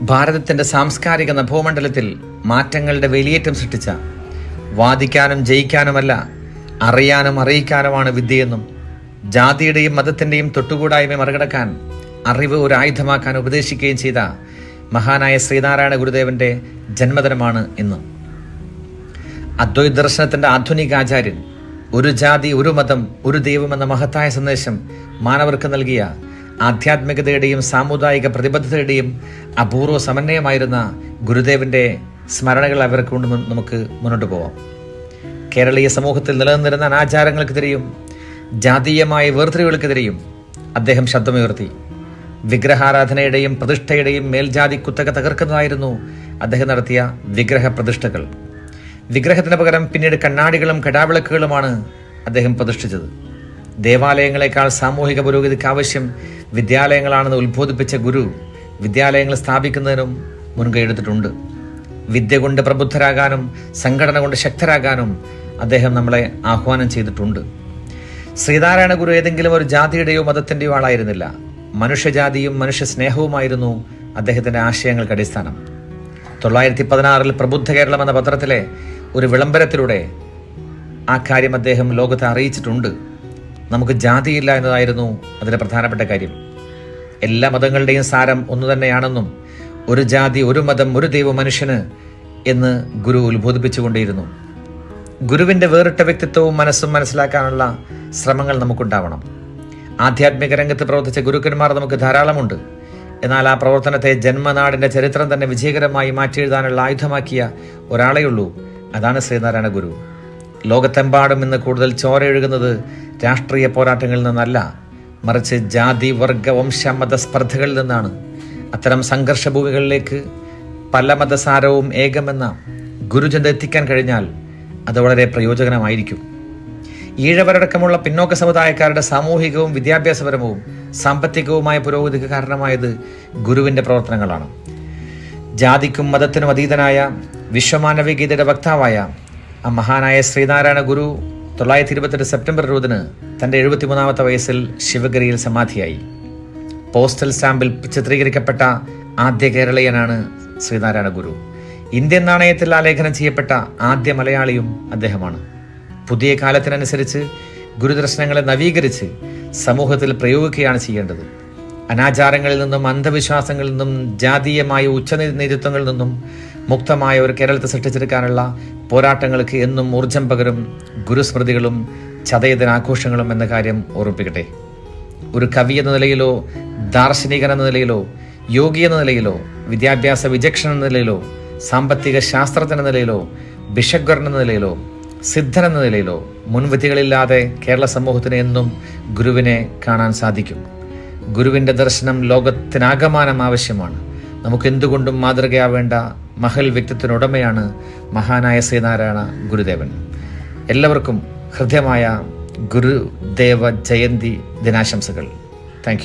ഭാരതത്തിന്റെ സാംസ്കാരിക നഭോമണ്ഡലത്തിൽ മാറ്റങ്ങളുടെ വെലിയേറ്റം സൃഷ്ടിച്ച വാദിക്കാനും ജയിക്കാനുമല്ല അറിയാനും അറിയിക്കാനുമാണ് വിദ്യയെന്നും ജാതിയുടെയും മതത്തിന്റെയും തൊട്ടുകൂടായ്മ മറികടക്കാൻ അറിവ് ഒരു ആയുധമാക്കാൻ ഉപദേശിക്കുകയും ചെയ്ത മഹാനായ ശ്രീനാരായണ ഗുരുദേവന്റെ ജന്മദിനമാണ് ഇന്ന്. അദ്വൈത ദർശനത്തിന്റെ ആധുനിക ആചാര്യൻ ഒരു ജാതി ഒരു മതം ഒരു ദൈവം എന്ന മഹത്തായ സന്ദേശം മാനവർക്ക് നൽകിയ ആധ്യാത്മികതയുടെയും സാമുദായിക പ്രതിബദ്ധതയുടെയും അപൂർവ സമന്വയമായിരുന്ന ഗുരുദേവന്റെ സ്മരണകൾ അവർക്ക് കൊണ്ട് നമുക്ക് മുന്നോട്ട് പോവാം. കേരളീയ സമൂഹത്തിൽ നിലനിന്നിരുന്ന അനാചാരങ്ങൾക്കെതിരെയും ജാതീയമായ വേർതിരിവുകൾക്കെതിരെയും അദ്ദേഹം ശബ്ദമുയർത്തി. വിഗ്രഹാരാധനയുടെയും പ്രതിഷ്ഠയുടെയും മേൽജാതി കുത്തക തകർക്കുന്നതായിരുന്നു അദ്ദേഹം നടത്തിയ വിഗ്രഹ പ്രതിഷ്ഠകൾ വിഗ്രഹത്തിന് പകരം പിന്നീട് കണ്ണാടികളും കടാവിളക്കുകളുമാണ് അദ്ദേഹം പ്രതിഷ്ഠിച്ചത്. ദേവാലയങ്ങളെക്കാൾ സാമൂഹിക പുരോഗതിക്ക് ആവശ്യം വിദ്യാലയങ്ങളാണെന്ന് ഉത്ബോധിപ്പിച്ച ഗുരു വിദ്യാലയങ്ങൾ സ്ഥാപിക്കുന്നതിനും മുൻകൈ എടുത്തിട്ടുണ്ട്. വിദ്യ കൊണ്ട് പ്രബുദ്ധരാകാനും സംഘടന കൊണ്ട് ശക്തരാകാനും അദ്ദേഹം നമ്മളെ ആഹ്വാനം ചെയ്തിട്ടുണ്ട്. ശ്രീനാരായണ ഗുരു ഏതെങ്കിലും ഒരു ജാതിയുടെയോ മതത്തിന്റെയോ ആളായിരുന്നില്ല. മനുഷ്യജാതിയും മനുഷ്യ സ്നേഹവുമായിരുന്നു അദ്ദേഹത്തിന്റെ ആശയങ്ങൾക്ക് അടിസ്ഥാനം. തൊള്ളായിരത്തി പതിനാറിൽ പ്രബുദ്ധ കേരളം എന്ന പത്രത്തിലെ ഒരു വിളംബരത്തിലൂടെ ആ കാര്യം അദ്ദേഹം ലോകത്തെ അറിയിച്ചിട്ടുണ്ട്. നമുക്ക് ജാതിയില്ല എന്നതായിരുന്നു അതിലെ പ്രധാനപ്പെട്ട കാര്യം. എല്ലാ മതങ്ങളുടെയും സാരം ഒന്നു തന്നെയാണെന്നും ഒരു ജാതി ഒരു മതം ഒരു ദൈവം മനുഷ്യന് എന്ന് ഗുരു ഉത്ബോധിപ്പിച്ചുകൊണ്ടേയിരുന്നു. ഗുരുവിന്റെ വേറിട്ട വ്യക്തിത്വവും മനസ്സും മനസ്സിലാക്കാനുള്ള ശ്രമങ്ങൾ നമുക്കുണ്ടാവണം. ആധ്യാത്മിക രംഗത്ത് പ്രവർത്തിച്ച ഗുരുക്കന്മാർ നമുക്ക് ധാരാളമുണ്ട്. എന്നാൽ ആ പ്രവർത്തനത്തെ ജന്മനാടിന്റെ ചരിത്രം തന്നെ വിജയകരമായി മാറ്റിയെഴുതാനുള്ള ആയുധമാക്കിയ ഒരാളെയുള്ളൂ. അതാണ് ശ്രീനാരായണ ഗുരു. ലോകത്തെമ്പാടും ഇന്ന് കൂടുതൽ ചോരയൊഴുകുന്നത് രാഷ്ട്രീയ പോരാട്ടങ്ങളിൽ നിന്നല്ല മറിച്ച് ജാതി വർഗ വംശ മതസ്പർദ്ധകളിൽ നിന്നാണ്. അത്തരം സംഘർഷ ഭൂമികളിലേക്ക് പല മതസാരവും ഏകമെന്ന ഗുരുജന്ത എത്തിക്കാൻ കഴിഞ്ഞാൽ അത് വളരെ പ്രയോജനമായിരിക്കും. ഈഴവരടക്കമുള്ള പിന്നോക്ക സമുദായക്കാരുടെ സാമൂഹികവും വിദ്യാഭ്യാസപരവും സാമ്പത്തികവുമായ പുരോഗതിക്ക് കാരണമായത് ഗുരുവിന്റെ പ്രവർത്തനങ്ങളാണ്. ജാതിക്കും മതത്തിനും അതീതനായ വിശ്വമാനവികീതയുടെ വക്താവായ ആ മഹാനായ ശ്രീനാരായണ ഗുരു തൊള്ളായിരത്തി ഇരുപത്തെട്ട് സെപ്റ്റംബർ ഇരുപതിന് തന്റെ എഴുപത്തിമൂന്നാമത്തെ വയസ്സിൽ ശിവഗിരിയിൽ സമാധിയായി. പോസ്റ്റൽ സ്റ്റാമ്പിൽ ചിത്രീകരിക്കപ്പെട്ട ആദ്യ കേരളീയനാണ് ശ്രീനാരായണ ഗുരു. ഇന്ത്യൻ നാണയത്തിൽ ആലേഖനം ചെയ്യപ്പെട്ട ആദ്യ മലയാളിയും അദ്ദേഹമാണ്. പുതിയ കാലത്തിനനുസരിച്ച് ഗുരുദർശനങ്ങളെ നവീകരിച്ച് സമൂഹത്തിൽ പ്രയോഗിക്കുകയാണ് ചെയ്യേണ്ടത്. അനാചാരങ്ങളിൽ നിന്നും അന്ധവിശ്വാസങ്ങളിൽ നിന്നും ജാതീയമായ ഉച്ചനേതൃത്വങ്ങളിൽ നിന്നും മുക്തമായ ഒരു കേരളത്തെ സൃഷ്ടിച്ചെടുക്കാനുള്ള പോരാട്ടങ്ങൾക്ക് എന്നും ഊർജം പകരും ഗുരുസ്മൃതികളും ചതയദിനാഘോഷങ്ങളും എന്ന കാര്യം ഓർമ്മിപ്പിക്കട്ടെ ഒരു കവി എന്ന നിലയിലോ ദാർശനികൻ എന്ന നിലയിലോ യോഗി എന്ന നിലയിലോ വിദ്യാഭ്യാസ വിചക്ഷൻ എന്ന നിലയിലോ സാമ്പത്തിക ശാസ്ത്രജ്ഞൻ എന്ന നിലയിലോ ബിഷഗ്വരൻ എന്ന നിലയിലോ സിദ്ധൻ എന്ന നിലയിലോ മുൻവിധികളില്ലാതെ കേരള സമൂഹത്തിന് എന്നും ഗുരുവിനെ കാണാൻ സാധിക്കും. ഗുരുവിന്റെ ദർശനം ലോകത്തിനാകമാനം ആവശ്യമാണ്. നമുക്ക് എന്തുകൊണ്ടും മാതൃകയാവേണ്ട മഹൽ വ്യക്തിത്വത്തിനുടമയാണ് മഹാനായ ശ്രീനാരായണ ഗുരുദേവൻ. എല്ലാവർക്കും ഹൃദ്യമായ ഗുരുദേവ ജയന്തി ദിനാശംസകൾ. താങ്ക്